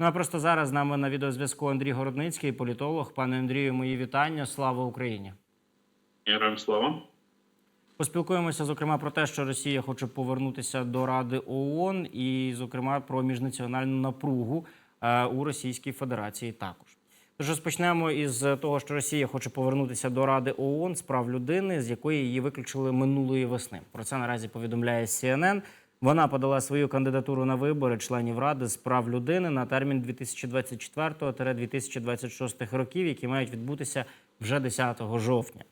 Ну а просто зараз з нами на відеозв'язку Андрій Городницький, політолог. Пане Андрію, мої вітання. Слава Україні! Героям слава. Поспілкуємося зокрема про те, що Росія хоче повернутися до Ради ООН, і, зокрема, про міжнаціональну напругу е, у Російській Федерації також. Тож розпочнемо із того, що Росія хоче повернутися до Ради ООН з прав людини, з якої її виключили минулої весни. Про це наразі повідомляє CNN. Вона подала свою кандидатуру на вибори членів ради з прав людини на термін 2024-2026 років, які мають відбутися вже 10 жовтня.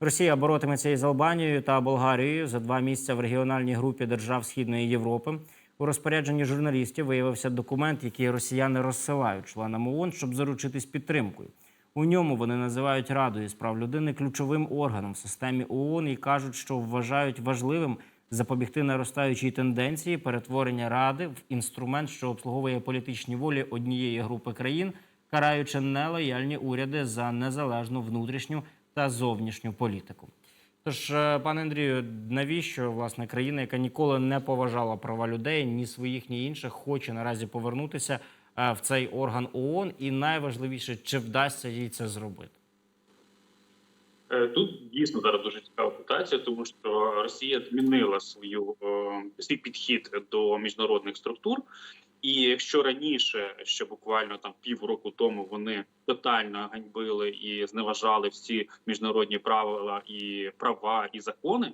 Росія боротиметься із Албанією та Болгарією за два місця в регіональній групі держав Східної Європи. У розпорядженні журналістів виявився документ, який росіяни розсилають членам ООН, щоб заручитись підтримкою. У ньому вони називають Радою з прав людини ключовим органом в системі ООН і кажуть, що вважають важливим запобігти наростаючій тенденції перетворення Ради в інструмент, що обслуговує політичні волі однієї групи країн, караючи нелояльні уряди за незалежну внутрішню та зовнішню політику. Тож, е, пане Андрію, навіщо власне країна, яка ніколи не поважала права людей, ні своїх, ні інших, хоче наразі повернутися е, в цей орган ООН, і найважливіше, чи вдасться їй це зробити? Е, Тут дійсно зараз дуже цікава ситуація, тому що Росія змінила свою е, свій підхід до міжнародних структур. І якщо раніше, ще буквально там півроку тому, вони тотально ганьбили і зневажали всі міжнародні правила і права і закони,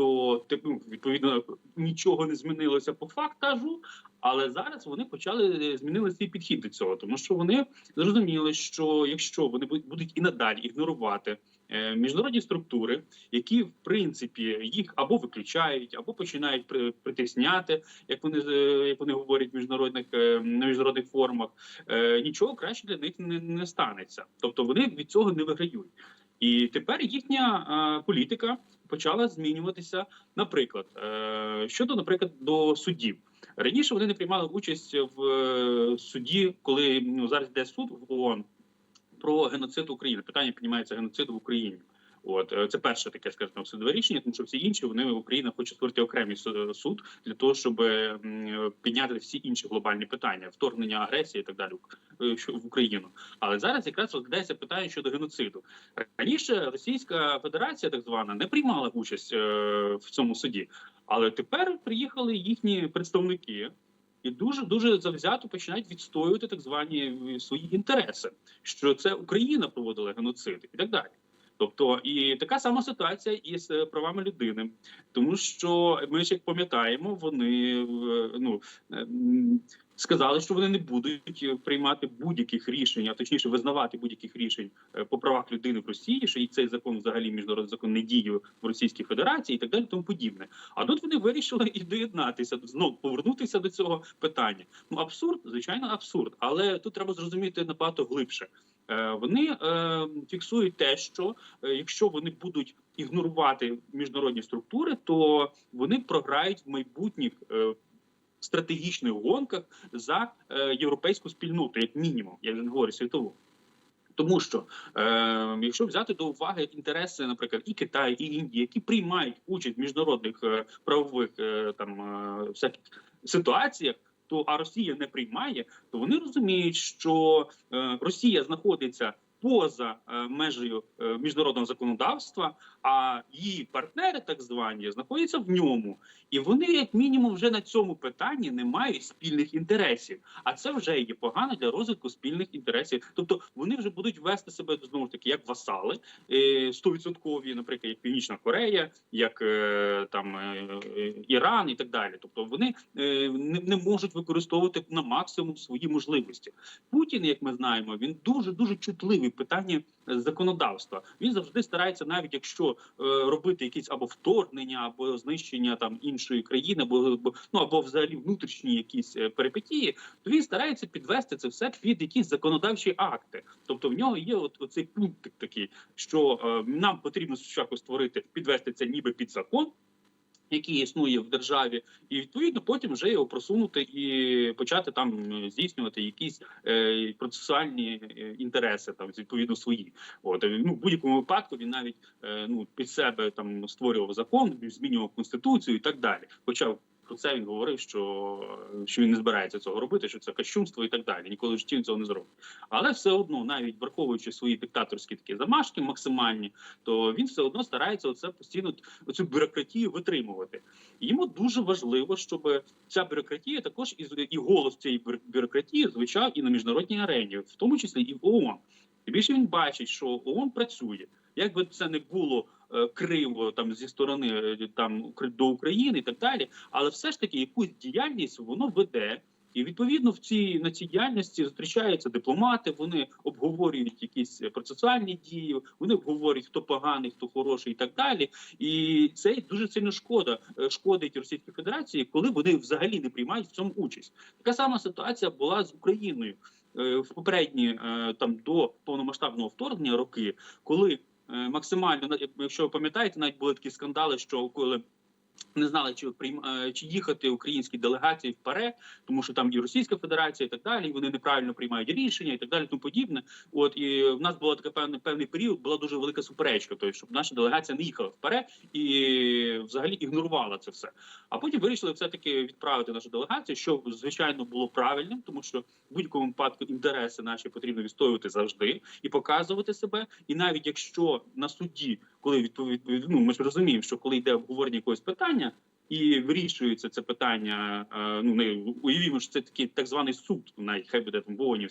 то типу, відповідно нічого не змінилося по фактажу. Але зараз вони почали змінили свій підхід до цього, тому що вони зрозуміли, що якщо вони будуть і надалі ігнорувати е, міжнародні структури, які в принципі їх або виключають, або починають при- притисняти, як вони е, як вони говорять в міжнародних е, на міжнародних форумах, е, нічого краще для них не, не станеться. Тобто вони від цього не виграють. І тепер їхня е, політика почала змінюватися. Наприклад, е, щодо, наприклад, до суддів. Раніше вони не приймали участь в е, суді, коли ну зараз йде суд в ООН про геноцид України. Питання піднімається геноциду в Україні. От е, це перше таке, скажімо, судове рішення, тому що всі інші вони Україна хоче створити окремий суд для того, щоб підняти всі інші глобальні питання, вторгнення агресії і так далі е, в Україну. Але зараз якраз розглядається питання щодо геноциду. Раніше Російська Федерація, так звана, не приймала участь е, в цьому суді, але тепер приїхали їхні представники. І дуже дуже завзято починають відстоювати так звані е, свої інтереси, що це Україна проводила геноцид і так далі. Тобто, і така сама ситуація із правами людини, тому що ми ж як пам'ятаємо, вони е, ну е, сказали, що вони не будуть е, приймати будь-яких рішень, а точніше визнавати будь-яких рішень по правах людини в Росії, що і цей закон взагалі міжнародний закон не діє в Російській Федерації, і так далі, тому подібне. А тут вони вирішили і доєднатися знов повернутися до цього питання. Ну абсурд, звичайно, абсурд, але тут треба зрозуміти набагато глибше. Е, Вони е, фіксують те, що е, якщо вони будуть ігнорувати міжнародні структури, то вони програють в майбутніх стратегічних гонках за європейську спільноту, як мінімум, я вже не говорю світову. Тому що е, якщо взяти до уваги інтереси, наприклад, і Китаю, і Індії, які приймають участь в міжнародних е, правових е, там е, всяких ситуаціях, то а Росія не приймає, то вони розуміють, що е, Росія знаходиться поза е, межею е, міжнародного законодавства, а її партнери, так звані, знаходяться в ньому, і вони, як мінімум, вже на цьому питанні не мають спільних інтересів. А це вже є погано для розвитку спільних інтересів. Тобто вони вже будуть вести себе знову ж таки як васали е, стовідсоткові, наприклад, як Північна Корея, як там Іран і так далі. Тобто вони не можуть використовувати на максимум свої можливості. Путін, як ми знаємо, він дуже дуже чутливий в питанні законодавства. Він завжди старається, навіть якщо е, робити якісь або вторгнення, або знищення там іншої країни, або ну або взагалі внутрішні якісь е, перипетії, то він старається підвести це все під якісь законодавчі акти. Тобто в нього є от оцей пункт такий, що е, нам потрібно спочатку створити, підвести це ніби під закон. Який існує в державі, і відповідно потім вже його просунути і почати там е, здійснювати якісь е, процесуальні е, інтереси, там відповідно свої. От е, ну в будь-якому випадку він навіть е, ну під себе там створював закон, змінював конституцію і так далі. Хоча про це він говорив, що, що він не збирається цього робити, що це кощунство і так далі. Ніколи в житті він цього не зробить. Але все одно, навіть враховуючи свої диктаторські такі замашки максимальні, то він все одно старається оце постійно оцю бюрократію витримувати. І йому дуже важливо, щоб ця бюрократія також і, і голос цієї бюр- бюрократії звучав і на міжнародній арені, в тому числі і в ООН. Тим більше він бачить, що ООН працює. Як би це не було е, криво там зі сторони е, там до України і так далі, але все ж таки якусь діяльність воно веде. І відповідно в цій на цій діяльності зустрічаються дипломати. Вони обговорюють якісь процесуальні дії, вони обговорюють хто поганий, хто хороший, і так далі. І це дуже сильно шкода е, шкодить Російській Федерації, коли вони взагалі не приймають в цьому участь. Така сама ситуація була з Україною Е, в попередні е, там до повномасштабного вторгнення роки, коли е, максимально якщо ви пам'ятаєте, навіть були такі скандали, що коли не знали, чи е, чи їхати українські делегації в ПАРЕ, тому що там і Російська Федерація, і так далі, і вони неправильно приймають рішення, і так далі, тому подібне. От і в нас була така певний певний період, була дуже велика суперечка, тобто, щоб наша делегація не їхала в ПАРЕ і взагалі ігнорувала це все. А потім вирішили все таки відправити нашу делегацію, що звичайно було правильним, тому що в будь-якому випадку інтереси наші потрібно відстоювати завжди і показувати себе. І навіть якщо на суді, коли відповідь, ну ми ж розуміємо, що коли йде обговорення якогось питання. І вирішується це питання. е, Ну не уявімо, що це такий так званий суд, навіть хай буде там в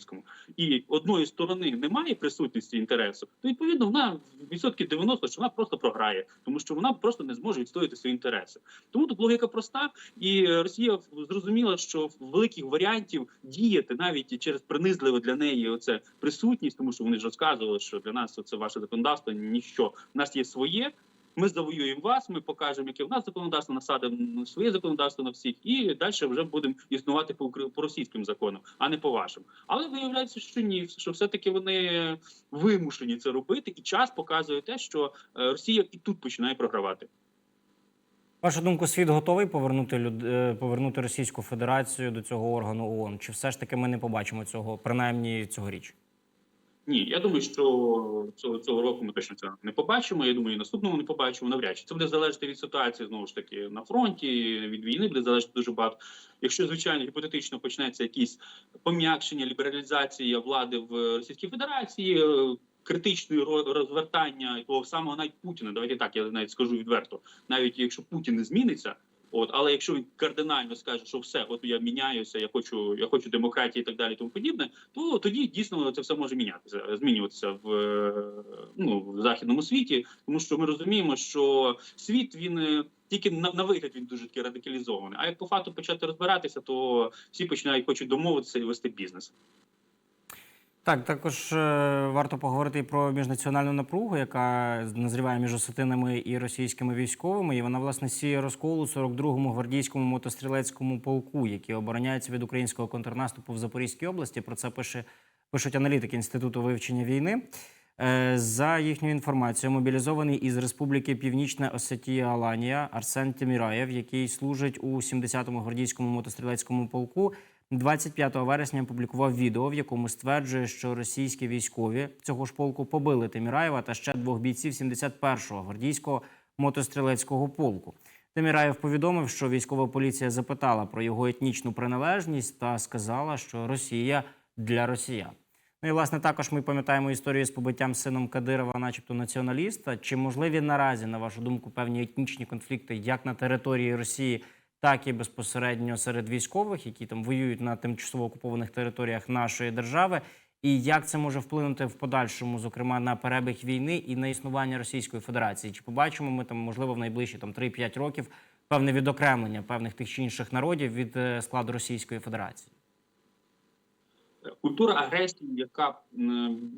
і одної сторони немає присутності інтересу, то відповідно вона в відсотки 90, що вона просто програє, тому що вона просто не зможе відстояти свої інтереси. Тому тут логіка проста, і Росія зрозуміла, що великих варіантів діяти навіть через принизливе для неї оце присутність, тому що вони ж розказували, що для нас це ваше законодавство ніщо. У нас є своє. Ми завоюємо вас, ми покажемо, яке в нас законодавство, насадимо своє законодавство на всіх, і далі вже будемо існувати по по російським законам, а не по вашим. Але виявляється, що ні, що все-таки вони вимушені це робити, і час показує те, що е, Росія і тут починає програвати. Вашу думку, світ готовий повернути люд... е, повернути Російську Федерацію до цього органу ООН? Чи все ж таки ми не побачимо цього, принаймні цьогоріч? Ні, я думаю, що цього, цього року ми точно це не побачимо. Я думаю, і наступного не побачимо навряд чи це буде залежати від ситуації знову ж таки на фронті. Від війни буде залежати дуже багато. Якщо звичайно гіпотетично почнеться якісь пом'якшення, лібералізація влади в Російській Федерації. е, Критичної ро- розвертання того самого навіть Путіна, давайте так, я навіть скажу відверто, навіть якщо Путін не зміниться, от але якщо він кардинально скаже, що все, от я міняюся, я хочу, я хочу демократії і так далі, тому подібне, то тоді дійсно це все може мінятися, змінюватися в е, ну в західному світі, тому що ми розуміємо, що світ він е, тільки на, на вигляд він дуже такий радикалізований. А як по факту почати розбиратися, то всі починають хочуть домовитися і вести бізнес. Так, також е, варто поговорити про міжнаціональну напругу, яка назріває між осетинами і російськими військовими. І вона власне сіє розкол у 42-му гвардійському мотострілецькому полку, який обороняється від українського контрнаступу в Запорізькій області. Про це пише пишуть аналітики інституту вивчення війни. Е, За їхньою інформацією, мобілізований із Республіки Північна Осетія Аланія Арсен Тіміраєв, який служить у 70-му гвардійському мотострілецькому полку, 25 вересня опублікував відео, в якому стверджує, що російські військові цього ж полку побили Тиміраєва та ще двох бійців 71-го гвардійського мотострілецького полку. Тиміраєв повідомив, що військова поліція запитала про його етнічну приналежність та сказала, що Росія для росіян. Ну і власне також ми пам'ятаємо історію з побиттям сином Кадирова, начебто націоналіста. Чи можливі наразі, на вашу думку, певні етнічні конфлікти як на території Росії, так і безпосередньо серед військових, які там воюють на тимчасово окупованих територіях нашої держави? І як це може вплинути в подальшому, зокрема на перебіг війни і на існування Російської Федерації? Чи побачимо ми там, можливо, в найближчі там 3-5 років певне відокремлення певних тих чи інших народів від е, складу Російської Федерації? Культура агресії, яка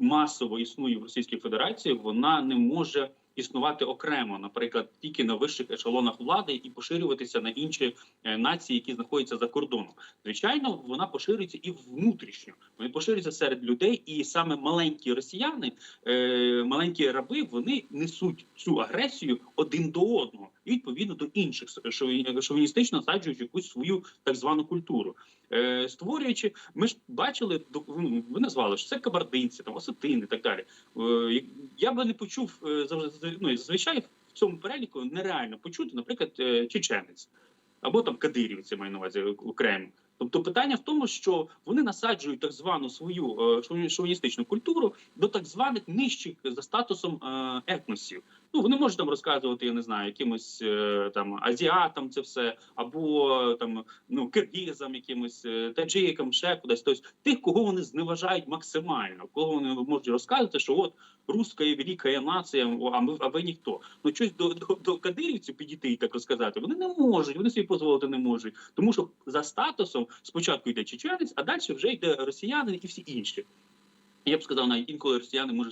масово існує в Російській Федерації, вона не може існувати окремо, наприклад, тільки на вищих ешелонах влади і поширюватися на інші е, нації, які знаходяться за кордоном. Звичайно, вона поширюється і внутрішньо. Вони поширюються серед людей, і саме маленькі росіяни, е, маленькі раби, вони несуть цю агресію один до одного і відповідно до інших, шові- шовіністично насаджують якусь свою так звану культуру. Е, створюючи, ми ж бачили ну, ви назвали що це кабардинці, там осетини і так далі. Е, я би не почув е, завжди ну, зазвичай в цьому переліку нереально почути, наприклад, е, чеченець. або там кадирівці маю на увазі окремо. Тобто питання в тому, що вони насаджують так звану свою е, шовіністичну культуру до так званих нижчих за статусом етносів. Ну вони можуть там розказувати, я не знаю, якимось е, там азіатам це все, або там ну киргизам, якимось е, таджикам, ще кудись. Тобто тих, кого вони зневажають максимально, кого вони можуть розказувати, що от руська є велика нація, а ми а ви ніхто. Ну щось до, до, до кадирівців підійти і так розказати. Вони не можуть, вони собі дозволити не можуть, тому що за статусом спочатку йде чеченець, а далі вже йде росіянин і всі інші. Я б сказав, навіть інколи росіяни може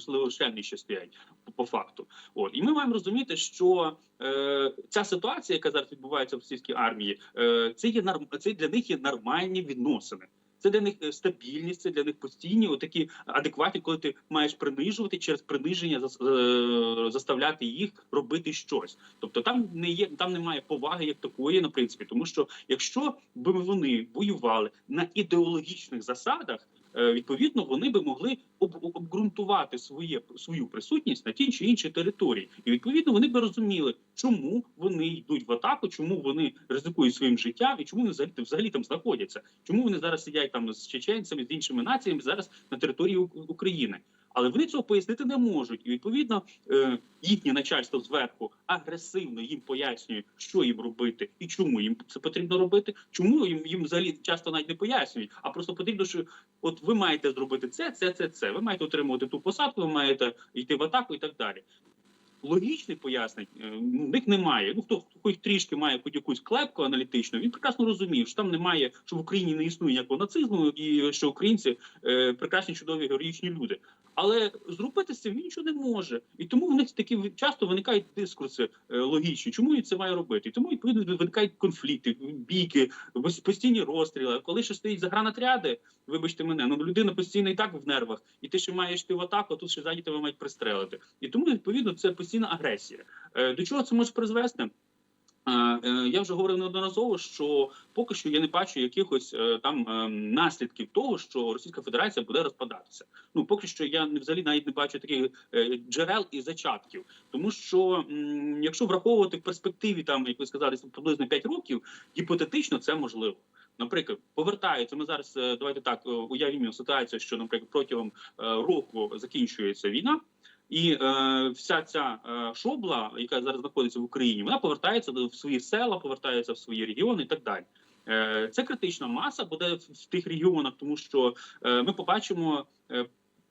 ще стоять по, факту. От і ми маємо розуміти, що е, ця ситуація, яка зараз відбувається в російській армії, е, це є це для них є нормальні відносини. Це для них е, стабільність, це для них постійні, отакі адекватні, коли ти маєш принижувати через приниження е, заставляти їх робити щось. Тобто там не є, там немає поваги як такої, на принципі, тому що якщо б вони воювали на ідеологічних засадах. Е, Відповідно, вони би могли об, об- обґрунтувати своє свою присутність на тій чи іншій території, і відповідно вони би розуміли, чому вони йдуть в атаку, чому вони ризикують своїм життям і чому вони взагалі, взагалі там знаходяться, чому вони зараз сидять там з чеченцями, з іншими націями зараз на території України. Але вони цього пояснити не можуть, і відповідно е, їхнє начальство зверху агресивно їм пояснює, що їм робити і чому їм це потрібно робити. Чому їм їм взагалі часто навіть не пояснюють, а просто потрібно, що от ви маєте зробити це, це, це, це. Ви маєте отримувати ту посадку, ви маєте йти в атаку і так далі. Логічних пояснень е, ну, в них немає. Ну хто хоч трішки має хоч якусь клепку аналітичну, він прекрасно розумів, що там немає, що в Україні не існує ніякого нацизму, і що українці е, прекрасні, чудові героїчні люди. Але зробити цим він нічого не може, і тому в них такі часто виникають дискурси е, логічні. Чому він це має робити? І тому відповідно виникають конфлікти, бійки, постійні розстріли. Коли ще стоїть загранатряди, вибачте мене, ну людина постійно і так в нервах, і ти ще маєш йти в атаку, а тут ще ззаді тебе мають пристрелити. І тому відповідно це постійна агресія. Е, До чого це може призвести? Е, Я вже говорив неодноразово, що поки що я не бачу якихось е, там е, наслідків того, що Російська Федерація буде розпадатися. Ну поки що я взагалі навіть не бачу таких джерел і зачатків, тому що якщо враховувати в перспективі, там як ви сказали, приблизно 5 років, гіпотетично це можливо. Наприклад, повертаються. Ми зараз давайте так уявімо ситуацію, що, наприклад, протягом року закінчується війна. І е, вся ця е, шобла, яка зараз знаходиться в Україні, вона повертається в свої села, повертається в свої регіони і так далі. Е, це критична маса буде в, в тих регіонах, тому що е, ми побачимо е,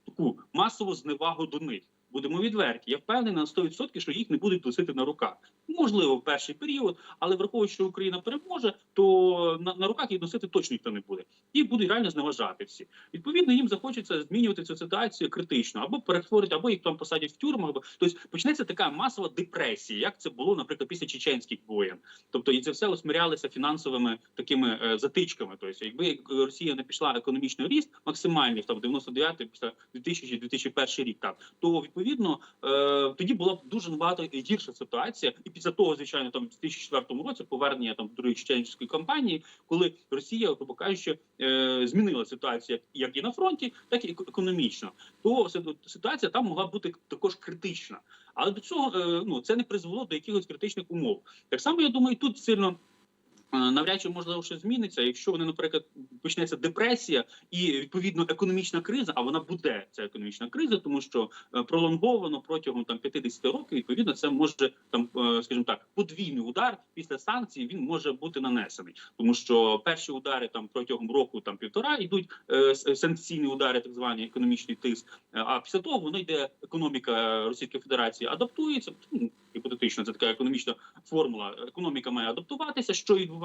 таку масову зневагу до них. Будемо відверті. Я впевнений на 100%, що їх не будуть носити на руках. Можливо, в перший період, але враховуючи, що Україна переможе, то на, на руках їх носити точно ніхто не буде. Їх будуть реально зневажати всі. Відповідно, їм захочеться змінювати цю ситуацію критично, або перетворити, або їх там посадять в тюрму, або тобто почнеться така масова депресія, як це було, наприклад, після чеченських воєн. Тобто, і це все усмірялося фінансовими такими е, затичками. Тобто, якби Росія не пішла економічний ріст максимальний там 99 після 2000-2001 рік, так то відповідно е, тоді була б дуже набагато гірша ситуація, і після того, звичайно, там в 2004 році повернення там другої чеченської кампанії, коли Росія, грубо кажучи, е, змінила ситуацію як і на фронті, так і економічно. То ситуація там могла бути також критична. Але до цього е, ну це не призвело до якихось критичних умов. Так само я думаю, тут сильно. Е, Навряд чи можливо щось зміниться, якщо вони, наприклад, почнеться депресія і відповідно економічна криза, а вона буде ця економічна криза, тому що е, пролонговано протягом там 50 років. Відповідно, це може там, е, скажімо так, подвійний удар після санкцій. Він може бути нанесений, тому що перші удари там протягом року, там півтора йдуть санкційні удари, так звані економічний тиск. А після того воно йде економіка Російської Федерації, адаптується. Ну, гіпотетично, це така економічна формула. Економіка має адаптуватися, що відбувається,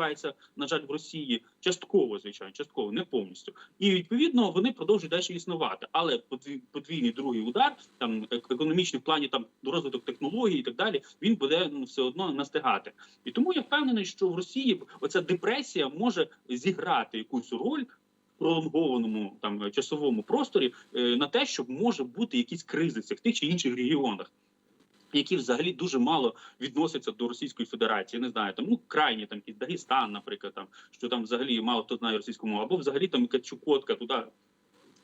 на жаль, в Росії частково, звичайно, частково, не повністю. І відповідно вони продовжують далі існувати. Але подвій- подвійний другий удар, там економічний в плані там розвиток технологій і так далі, він буде ну, все одно настигати. І тому я впевнений, що в Росії оця депресія може зіграти якусь роль. Пролонгованому там часовому просторі е, на те, щоб може бути якісь кризи в тих чи інших регіонах, які взагалі дуже мало відносяться до Російської Федерації. Не знаю, там ну крайні там Дагестан, наприклад, там що там взагалі мало хто знає російську мову, або взагалі там Качукотка Чукотка туди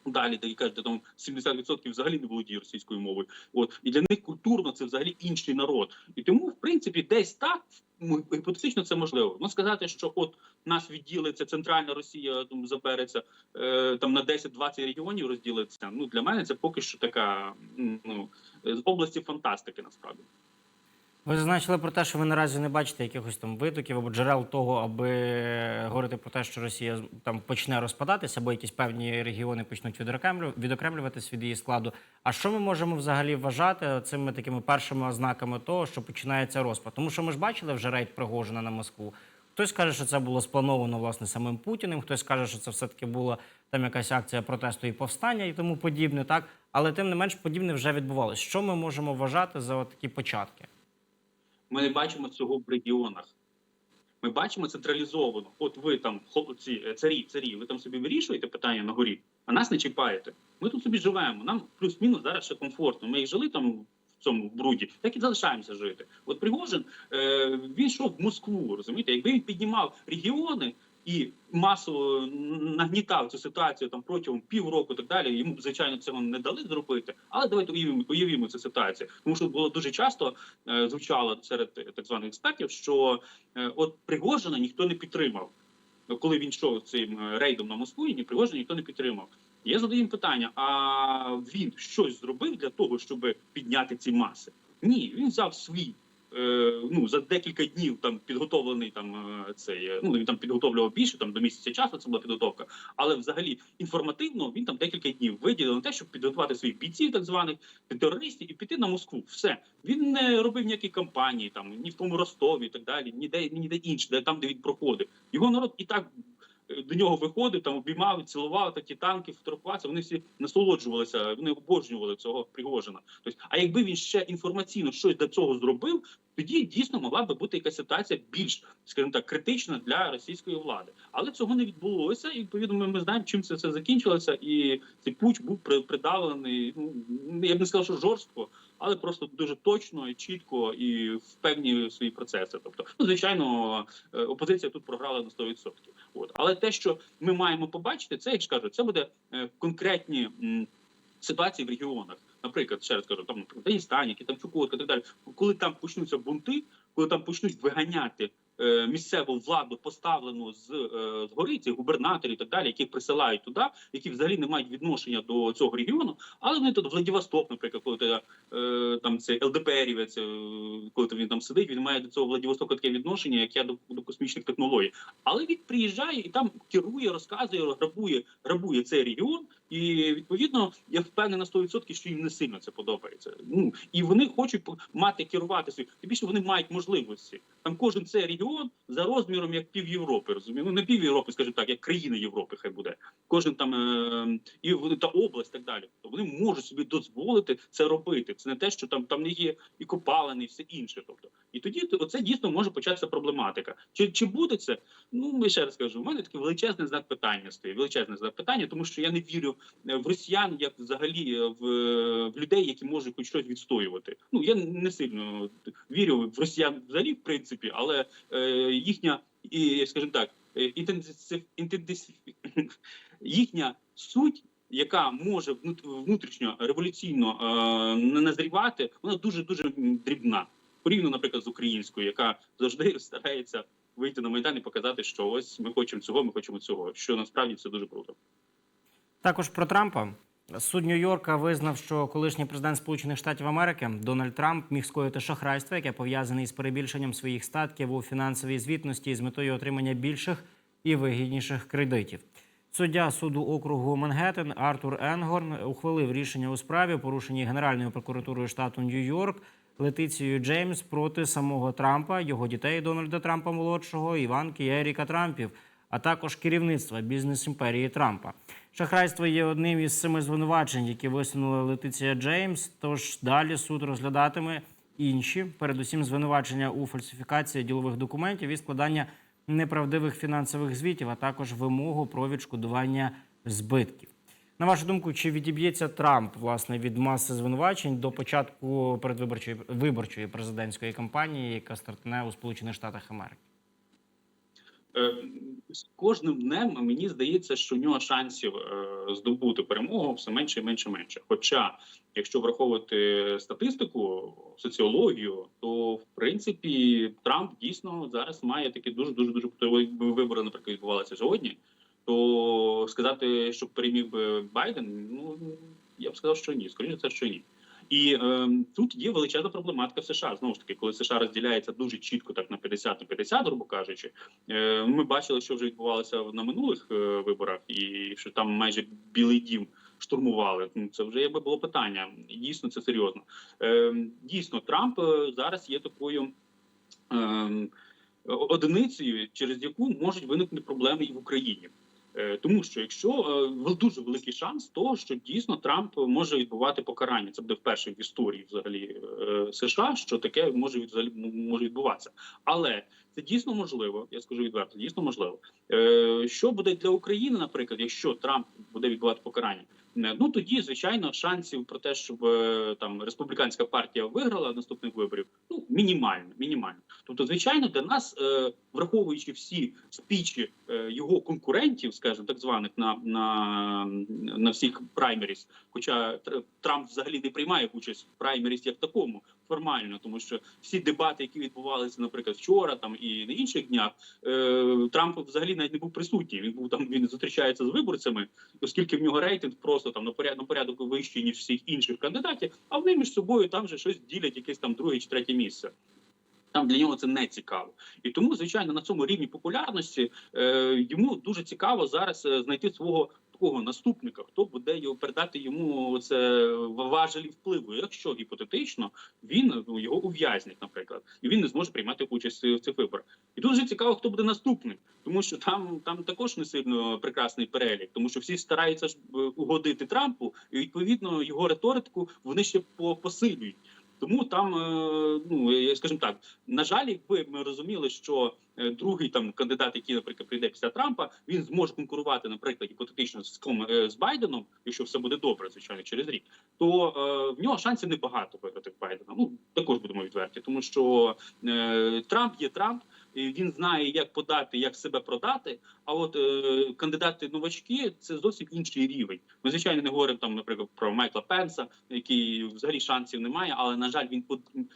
Далі, де кажуть, де там 70% взагалі не володіє російською мовою. От і для них культурно це взагалі інший народ. І тому, в принципі, десь так м, гіпотетично це можливо. Ну сказати, що от нас відділиться центральна Росія, там забереться е, там на 10-20 регіонів розділиться. Ну для мене це поки що така ну з області фантастики, насправді. Ви зазначили про те, що ви наразі не бачите якихось там витоків або джерел того, аби говорити про те, що Росія там почне розпадатися, або якісь певні регіони почнуть відокремлю- відокремлюватись від її складу. А що ми можемо взагалі вважати цими такими першими ознаками того, що починається розпад? Тому що ми ж бачили вже рейд Пригожина на Москву. Хтось каже, що це було сплановано власне самим Путіним, хтось каже, що це все-таки була там якась акція протесту і повстання і тому подібне, так але тим не менш подібне вже відбувалося. Що ми можемо вважати за такі початки? Ми не бачимо цього в регіонах. Ми бачимо централізовано. От ви там ці е, царі, царі, ви там собі вирішуєте питання на горі, а нас не чіпаєте. Ми тут собі живемо. Нам плюс-мінус зараз ще комфортно. Ми їх жили там в цьому бруді, так і залишаємося жити. От Пригожин е, він йшов в Москву, розумієте? Якби він піднімав регіони і масово нагнітав цю ситуацію там протягом півроку, так далі. Йому звичайно цього не дали зробити. Але давайте уявимо, уявімо цю ситуацію, тому що було дуже часто е, звучало серед так званих експертів, що е, от Пригожина ніхто не підтримав. Коли він йшов цим е, рейдом на Москву, і ні Пригожина ніхто не підтримав. Я задаю їм питання: а він щось зробив для того, щоб підняти ці маси? Ні, він взяв свій. Е, Ну за декілька днів там підготовлений там е, цей е, ну він там підготовлював більше там до місяця часу. Це була підготовка, але взагалі інформативно він там декілька днів виділив на те, щоб підготувати своїх бійців, так званих терористів, і піти на Москву. Все він не робив ніякі кампанії там ні в тому Ростові, і так далі, ніде ніде інше, де там, де він проходив. Його народ і так до нього виходив, там обіймав, цілував такі танки, фотографувався. Вони всі насолоджувалися, вони обожнювали цього Пригожина. Тобто, а якби він ще інформаційно щось для цього зробив, тоді дійсно могла би бути якась ситуація більш, скажімо так, критична для російської влади. Але цього не відбулося, і відповідно ми, знаємо, чим це все закінчилося. І цей путь був при- придавлений. Ну я б не сказав, що жорстко, але просто дуже точно і чітко і в певні свої процеси. Тобто, ну звичайно, е, опозиція тут програла на 100%. От але те, що ми маємо побачити, це як ж кажуть, це буде е, конкретні ситуації в регіонах. Наприклад, ще раз кажу, там наприклад, Дагестан, які там Чукотка так далі. Коли там почнуться бунти, коли там почнуть виганяти місцеву владу, поставлену з, е, з гори, ці губернаторів і так далі, які присилають туди, які взагалі не мають відношення до цього регіону, але вони тут Владивосток, наприклад, коли ти, е, там це ЛДПРівець, е, коли він там сидить, він має до цього Владивостока таке відношення, як я до, до космічних технологій. Але він приїжджає і там керує, розказує, грабує, грабує цей регіон. І відповідно я впевнений на 100%, що їм не сильно це подобається. Ну і вони хочуть мати керувати свої. Тим більше вони мають можливості. Там кожен цей регіон за розміром як пів Європи, розумієш? Ну не пів Європи, скажімо так, як країни Європи, хай буде. Кожен там е, і та область, так далі. То вони можуть собі дозволити це робити. Це не те, що там там не є і копалини, і все інше. Тобто, і тоді то- оце дійсно може початися проблематика. Чи чи буде це? Ну ми ще раз кажу, у мене такий величезний знак питання стоїть. Величезний знак питання, тому що я не вірю е, в росіян, як взагалі е, в, в людей, які можуть хоч щось відстоювати. Ну я не сильно вірю в росіян взагалі, в принципі, але е, їхня і скажімо так, е, їхня суть. Яка може внут- внутрішньо революційно е, назрівати, вона дуже дуже дрібна. Порівняно, наприклад, з українською, яка завжди старається вийти на майдан і показати, що ось ми хочемо цього, ми хочемо цього. Що насправді це дуже круто. Також про Трампа. Суд Нью-Йорка визнав, що колишній президент Сполучених Штатів Америки Дональд Трамп міг скоїти шахрайство, яке пов'язане із перебільшенням своїх статків у фінансовій звітності з метою отримання більших і вигідніших кредитів. Суддя суду округу Мангеттен Артур Енгорн ухвалив рішення у справі, порушеній Генеральною прокуратурою штату Нью-Йорк Летицією Джеймс проти самого Трампа, його дітей Дональда Трампа молодшого, Іванки і Еріка Трампів, а також керівництва бізнес імперії Трампа. Шахрайство є одним із семи звинувачень, які висунула Летиція Джеймс. Тож далі суд розглядатиме інші, передусім звинувачення у фальсифікації ділових документів і складання неправдивих фінансових звітів, а також вимогу про відшкодування збитків. На вашу думку, чи відіб'ється Трамп власне від маси звинувачень до початку передвиборчої виборчої президентської кампанії, яка стартне у Сполучених Штатах Америки? Е, З кожним днем мені здається, що в нього шансів е, здобути перемогу все менше і менше і менше. Хоча, якщо враховувати статистику, соціологію, то в принципі Трамп дійсно зараз має такі дуже дуже дуже вибори, наприклад, відбувалися сьогодні. То сказати, що переміг би Байден, ну я б сказав, що ні. Скоріше це, що ні. І е, тут є величезна проблематика в США. Знову ж таки, коли США розділяється дуже чітко, так на 50 на 50, грубо кажучи, е, ми бачили, що вже відбувалося на минулих е, виборах, і що там майже білий дім штурмували. Ну, Це вже якби було питання. Дійсно, це серйозно. Е, дійсно, Трамп е, зараз є такою. Е, Одиницею, через яку можуть виникнути проблеми і в Україні, тому що якщо е, дуже великий шанс того, що дійсно Трамп може відбувати покарання, це буде вперше в історії взагалі е, США, що таке може взагалі може відбуватися, але це дійсно можливо. Я скажу відверто, дійсно можливо. Е, Що буде для України, наприклад, якщо Трамп буде відбувати покарання? Е, Ну тоді, звичайно, шансів про те, щоб е, там республіканська партія виграла наступних виборів, ну мінімально, мінімально. Тобто, звичайно, для нас, е, враховуючи всі спічі його конкурентів, скажімо, так званих на, на, на всіх праймеріс, хоча Тр- Трамп взагалі не приймає участь в праймеріс як такому формально, тому що всі дебати, які відбувалися, наприклад, вчора там і на інших днях, е, Трамп взагалі навіть не був присутній. Він був там, він зустрічається з виборцями, оскільки в нього рейтинг просто там на порядок, на порядок вищий ніж всіх інших кандидатів, а вони між собою там же щось ділять, якесь там друге чи третє місце. Там для нього це не цікаво, і тому, звичайно, на цьому рівні популярності е, йому дуже цікаво зараз е, знайти свого такого наступника, хто буде його передати йому це важелі впливу. Якщо гіпотетично він ну, його ув'язнять, наприклад, і він не зможе приймати участь в цих виборах. І дуже цікаво, хто буде наступний, тому що там там також не сильно прекрасний перелік, тому що всі стараються ж е, угодити Трампу, і відповідно його риторику вони ще посилюють. Тому там, е, ну скажімо так, на жаль, якби ми розуміли, що е, другий там кандидат, який, наприклад, прийде після Трампа, він зможе конкурувати, наприклад, гіпотетично з ком е, з Байденом, якщо все буде добре, звичайно, через рік, то е, в нього шансів небагато виграти Байдена. Ну також будемо відверті, тому що е, Трамп є Трамп. Він знає, як подати, як себе продати. А от е, кандидати новачки це зовсім інший рівень. Ми звичайно не говоримо там, наприклад, про Майкла Пенса, який взагалі шансів немає, але на жаль, він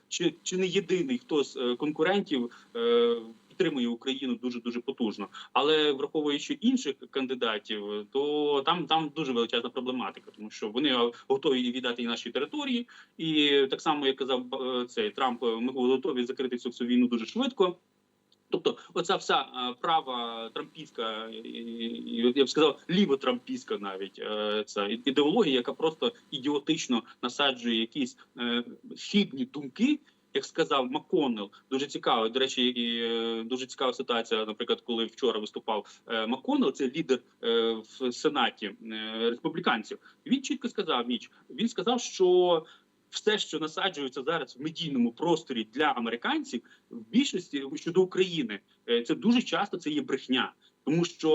чи, чи не єдиний, хто з е, конкурентів е, підтримує Україну дуже дуже потужно. Але враховуючи інших кандидатів, то там там дуже величезна проблематика, тому що вони готові віддати і наші території, і так само як казав е, цей Трамп, ми готові закрити цю війну дуже швидко. Тобто, оця вся е, права трампійська, я б сказав, лівотрампійська навіть е, ця ідеологія, яка просто ідіотично насаджує якісь е, хідні думки. Як сказав Макконнелл, дуже цікаво. До речі, і дуже цікава ситуація. Наприклад, коли вчора виступав Макконнелл, це лідер в сенаті республіканців. Він чітко сказав Міч. Він сказав, що все, що насаджується зараз в медійному просторі для американців, в більшості щодо України, е, це дуже часто це є брехня. Тому що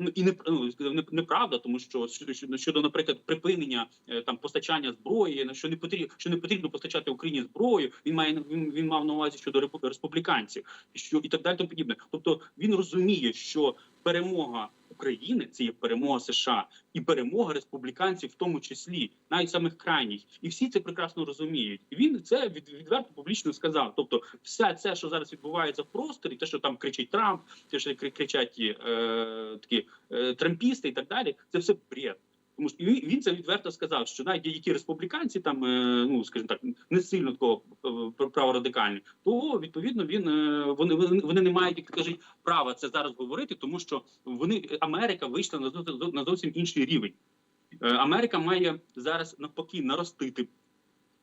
ну і не ну, не- неправда, тому що щодо, щодо, наприклад, припинення е, там постачання зброї, на що не потрібно, що не потрібно постачати Україні зброю. Він має він, він мав на увазі щодо республіканців, що і так далі. Тому подібне. Тобто він розуміє, що перемога України це є перемога США і перемога республіканців, в тому числі навіть самих крайніх, і всі це прекрасно розуміють. І він це від, відверто публічно сказав. Тобто, все це, що зараз відбувається в просторі, те, що там кричить Трамп, те, що кричать е, такі е, трампісти, і так далі, це все бред. Тому що він це відверто сказав, що навіть які республіканці там, е, ну скажімо так, не сильно такого е, праворадикальні, то відповідно він е, вони вони, не мають, як кажуть, права це зараз говорити, тому що вони Америка вийшла на зо- на зовсім інший рівень. Америка має зараз навпаки наростити.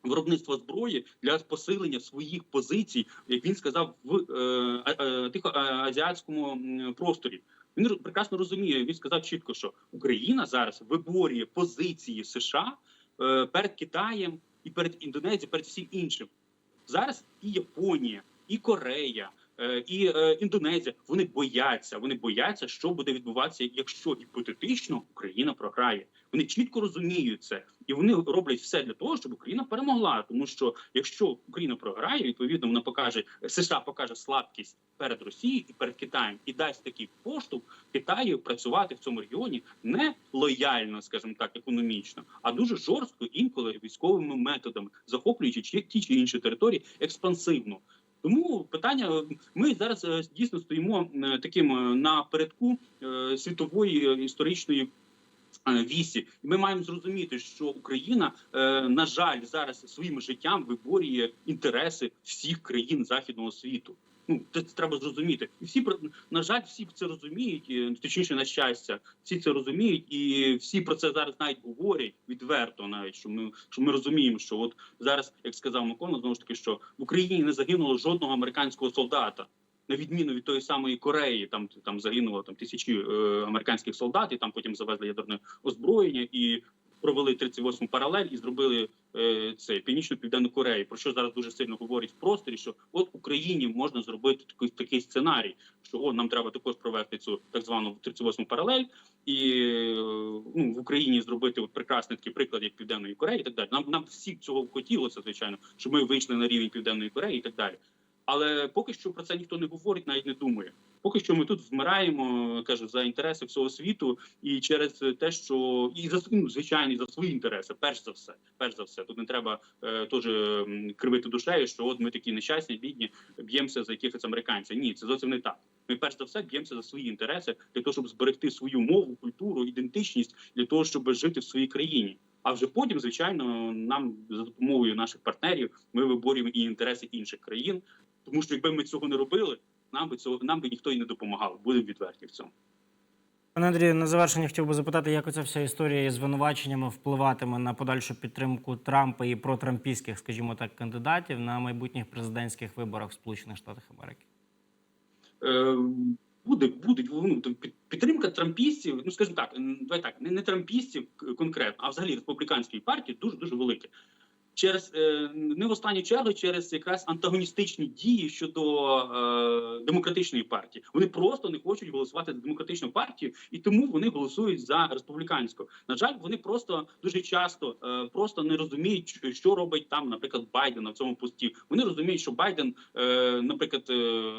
Виробництво зброї для посилення своїх позицій, як він сказав, в е, е, тихоазіатському просторі. Він прекрасно розуміє. Він сказав чітко, що Україна зараз виборює позиції США е, перед Китаєм і перед Індонезією, перед всім іншим. Зараз і Японія, і Корея, і е, Індонезія. Вони бояться. Вони бояться, що буде відбуватися, якщо гіпотетично Україна програє. Вони чітко розуміють це, і вони роблять все для того, щоб Україна перемогла. Тому що якщо Україна програє, відповідно вона покаже США покаже слабкість перед Росією і перед Китаєм і дасть такий поштовх Китаю працювати в цьому регіоні не лояльно, скажімо так, економічно, а дуже жорстко інколи військовими методами, захоплюючи ті чи інші території експансивно. Тому питання ми зараз е, дійсно стоїмо е, таким на напередку е, світової е, історичної е, вісі. І ми маємо зрозуміти, що Україна, е, на жаль, зараз своїм життям виборює інтереси всіх країн західного світу. Ну це, треба зрозуміти, і всі про на жаль, всі це розуміють, точніше на щастя, всі це розуміють, і всі про це зараз навіть говорять відверто, навіть що ми що ми розуміємо, що от зараз, як сказав Микола, знову ж таки, що в Україні не загинуло жодного американського солдата. На відміну від тої самої Кореї, там там загинуло там тисячі е, американських солдат, і там потім завезли ядерне озброєння і провели 38 паралель і зробили е, це північну південну Корею. Про що зараз дуже сильно говорять в просторі, що от Україні можна зробити такий такий сценарій, що о, нам треба також провести цю так звану 38 паралель, і е, ну в Україні зробити от прекрасний такий приклад, як Південної Кореї, і так далі. Нам нам всі цього хотілося, звичайно, щоб ми вийшли на рівень Південної Кореї і так далі. Але поки що про це ніхто не говорить, навіть не думає. Поки що ми тут вмираємо, кажу, за інтереси всього світу, і через те, що і за ну, звичайно, і за свої інтереси, перш за все, перш за все, тут не треба е, теж кривити душею, що от ми такі нещасні, бідні, б'ємося за якихось американців. Ні, це зовсім не так. Ми перш за все б'ємося за свої інтереси для того, щоб зберегти свою мову, культуру, ідентичність для того, щоб жити в своїй країні. А вже потім, звичайно, нам за допомогою наших партнерів ми виборюємо і інтереси інших країн. Тому що якби ми цього не робили, нам би цього нам би ніхто і не допомагав. Будемо відверті в цьому. Пане Андрію, на завершення хотів би запитати, як оця вся історія із звинуваченнями впливатиме на подальшу підтримку Трампа і протрампійських, скажімо так, кандидатів на майбутніх президентських виборах в Сполучених Штатах Америки. Е, буде, буде ну, під- підтримка трампістів, ну скажімо так, давай так, не, не трампістів конкретно, а взагалі республіканської партії дуже дуже велике. Через е, не в останню чергу через якраз антагоністичні дії щодо е, демократичної партії. Вони просто не хочуть голосувати за демократичну партію, і тому вони голосують за республіканську. На жаль, вони просто дуже часто е, просто не розуміють, що- робить там, наприклад, Байден на цьому пості. Вони розуміють, що Байден, е, наприклад, е,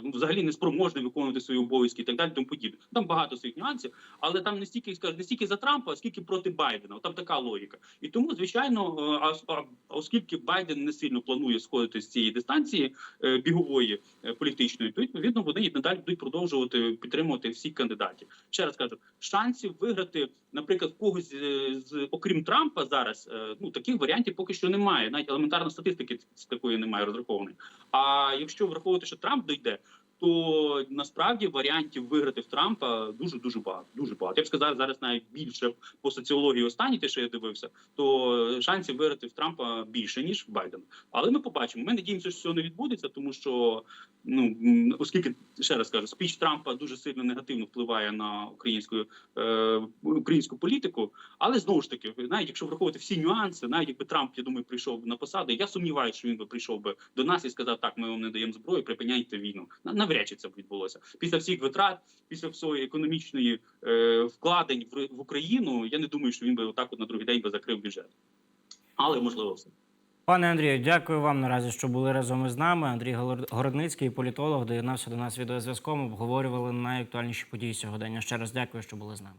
ну, взагалі не спроможний виконувати свої обов'язки і так далі. Тому подібне. Там багато своїх нюансів, але там не стільки скажу, не стільки за Трампа, скільки проти Байдена. Там така логіка. І тому, звичайно, е, а, оскільки Байден не сильно планує сходити з цієї дистанції е, бігової е, політичної, то відповідно вони і надалі будуть продовжувати підтримувати всіх кандидатів. Ще раз кажу, шансів виграти, наприклад, когось е, з окрім Трампа зараз. Ну таких варіантів поки що немає. Навіть елементарно статистики такої немає розрахованої. А якщо враховувати, що Трамп дойде. То насправді варіантів виграти в Трампа дуже дуже багато. Дуже багато. Я б сказав зараз навіть більше по соціології останні, те, що я дивився, то шансів виграти в Трампа більше ніж в Байдена. Але ми побачимо. Ми надіємося, що цього не відбудеться, тому що ну оскільки ще раз кажу, спіч Трампа дуже сильно негативно впливає на українську е, українську політику. Але знову ж таки, навіть якщо враховувати всі нюанси, навіть якби Трамп, я думаю, прийшов на посаду, я сумніваюся, що він би прийшов би до нас і сказав: так, ми вам не даємо зброю, припиняйте війну. На- Навряд чи це б відбулося після всіх витрат, після всієї економічної е, вкладень в, в Україну. Я не думаю, що він би отак от на другий день би закрив бюджет. Але можливо все. Пане Андрію, дякую вам наразі, що були разом із нами. Андрій Городницький, політолог, доєднався до нас відеозв'язком. Обговорювали найактуальніші події сьогодення. Ще раз дякую, що були з нами.